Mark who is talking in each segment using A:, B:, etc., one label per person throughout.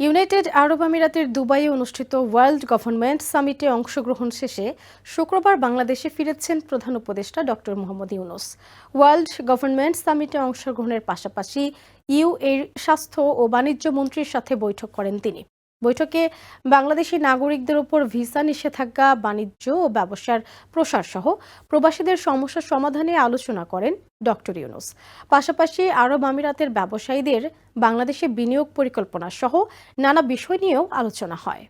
A: United আরব আমিরাতের দুবাইয়ে অনুষ্ঠিত ওয়ার্ল্ড গভর্নমেন্ট সামিটে অংশগ্রহণ শেষে শুক্রবার বাংলাদেশে ফিরেছেন প্রধান উপদেষ্টা doctor Muhammad Yunus. World government সামিটে অংশগ্রহণের পাশাপাশি ইউ এর স্বাস্থ্য ও বাণিজ্য মন্ত্রীর সাথে বৈঠক করেন তিনি। বৈঠকে বাংলাদেশি নাগরিকদের উপর ভিসা নিষেধাজ্ঞা, বাণিজ্য ও ব্যবসার প্রসার সহ প্রবাসীদের সমস্যা সমাধানে আলোচনা করেন ডক্টর ইউনুস। পাশাপাশি আরব আমিরাতের ব্যবসায়ীদের বাংলাদেশে বিনিয়োগ পরিকল্পনা সহ নানা বিষয় নিয়েও আলোচনা হয়।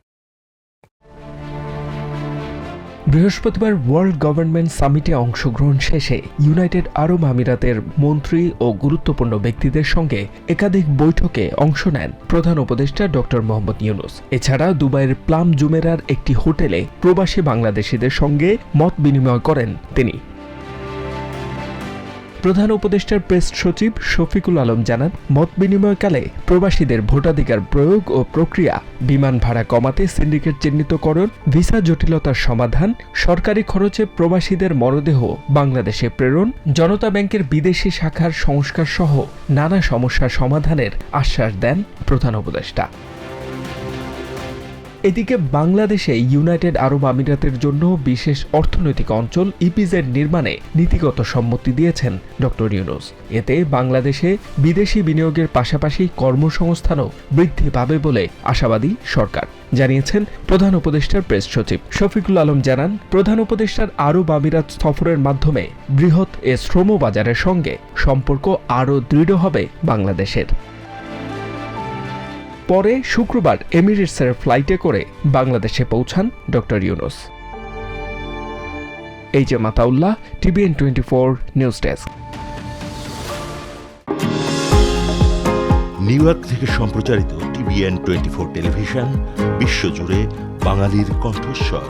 B: বৃহস্পতিবার ওয়ার্ল্ড গভর্নমেন্ট সামিটে অংশগ্রহণ শেষে ইউনাইটেড আরব আমিরাতের মন্ত্রী ও গুরুত্বপূর্ণ ব্যক্তিদের সঙ্গে একাধিক বৈঠকে অংশ নেন প্রধান উপদেষ্টা ডক্টর মোহাম্মদ ইউনুস। এছাড়া দুবাইয়ের প্লাম জুমেরার একটি হোটেলে প্রবাসী বাংলাদেশিদের সঙ্গে মত বিনিময় করেন তিনি। প্রধান উপদেষ্টার প্রেস সচিব শফিকুল আলম জানান, মত বিনিময়কালে প্রবাসীদের ভোটাধিকার প্রয়োগ ও প্রক্রিয়া, বিমান ভাড়া কমাতে সিন্ডিকেট চিহ্নিতকরণ, ভিসা জটিলতার সমাধান, সরকারি খরচে প্রবাসীদের মরদেহ, বাংলাদেশে প্রেরণ, জনতা ব্যাংকের বিদেশি শাখার সংস্কার সহ নানা সমস্যার সমাধানের আশ্বাস দেন প্রধান উপদেষ্টা। এদিকে বাংলাদেশে ইউনাইটেড আরব আমিরাতের জন্য বিশেষ অর্থনৈতিক অঞ্চল ইপিজেড নির্মাণে নীতিগত সম্মতি দিয়েছেন ডক্টর ইউনুস। এতে বাংলাদেশে বিদেশি বিনিয়োগের পাশাপাশি কর্মসংস্থানও বৃদ্ধি পাবে বলে আশাবাদী সরকার। জানিয়েছেন প্রধান উপদেষ্টার প্রেস সচিব। শফিকুল আলম জানান, প্রধান উপদেষ্টার আরব আমিরাত সফরের মাধ্যমে বৃহৎ এ শ্রম বাজারের সঙ্গে সম্পর্ক আরও দৃঢ় হবে বাংলাদেশের। পরে শুক্রবার এমিরেটসের ফ্লাইটে করে বাংলাদেশে পৌঁছান ডক্টর ইউনুস। এই যে Mataullah, TVN twenty four news desk.
C: New York থেকে সম্প্রচারিত টিভিএন টোয়েন্টি ফোর টেলিভিশন, বিশ্বজুড়ে বাঙালির কণ্ঠস্বর।